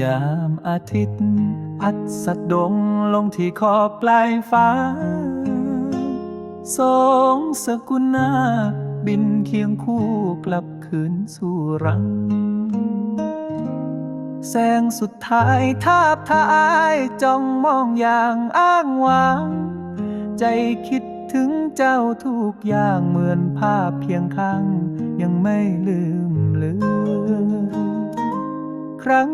ยามอาทิตย์ พัดสัดดงลงที่ขอบปลายฟ้า สองสกุลนาบินเคียงคู่กลับคืนสู่รัง แสงสุดท้ายทาบทายจ้องมองอย่างอ้างว้าง ใจคิดถึงเจ้าทุกอย่างเหมือนภาพเพียงข้าง ยังไม่ลืมเลือนครั้ง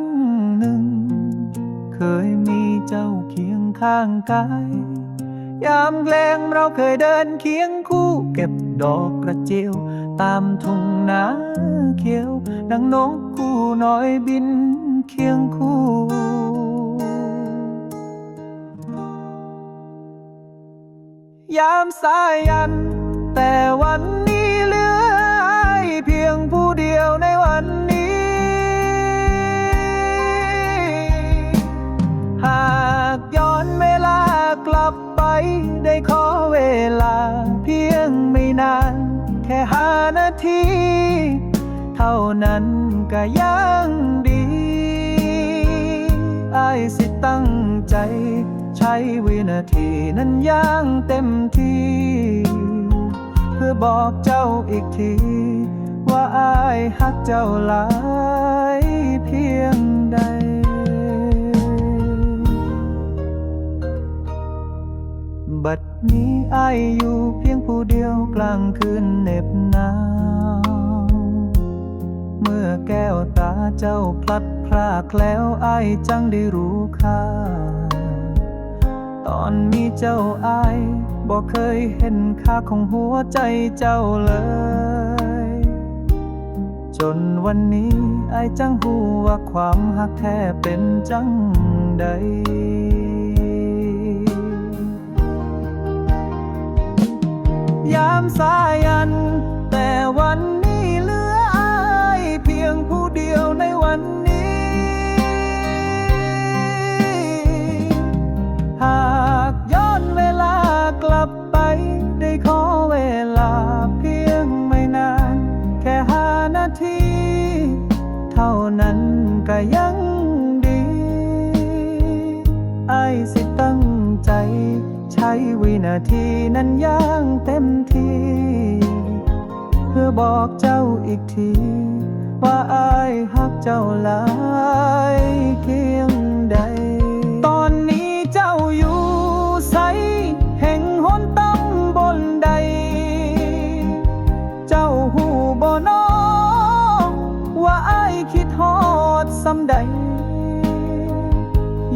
เคยมีเจ้าเคียงข้างกาย ยามแกล้งเราเคยเดินเคียงคู่ เก็บดอกกระเจียว ตามทุ่งนาเขียว ดังนกคู่น้อยบินเคียงคู่ยามสายันแต่ นาที เท่านั้นก็ยังดีอายสิตั้งใจ ใช้วินาทีนั้นอย่างเต็มที่ เพื่อบอกเจ้าอีกที ว่าอายฮักเจ้าหลาย บัดนี้ไออยู่เพียงผู้เดียวกลางคืนเหน็บหนาว เมื่อแก้วตาเจ้าพลัดพรากแล้วไอจังได้รู้ค่า ตอนมีเจ้าไอบอกเคยเห็นค่าของหัวใจเจ้าเลย จนวันนี้ไอจังหูว่าความหักแท้เป็นจังใดามสายัน แต่วันนี้เหลืออายเพียงผู้เดียวในวันนี้ หากย้อนเวลากลับไป ได้ขอเวลาเพียงไม่นาน แค่ห้านาที เท่านั้นก็ยัง วินาทีนั้นย่างเต็มทีเพื่อบอกเจ้าอีกที ว่าอายฮักเจ้าหลายเคียงใด ตอนนี้เจ้าอยู่ใสแห่งหนตั้งบนใด เจ้าหูบ่นอว่าอายคิดฮอดซ้ำใด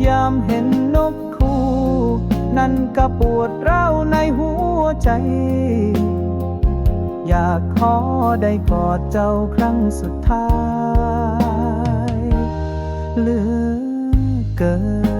ยามเห็น นั้นก็ปวดร้าวในหัวใจ อยากขอได้กอดเจ้าครั้งสุดท้าย เหลือเกิน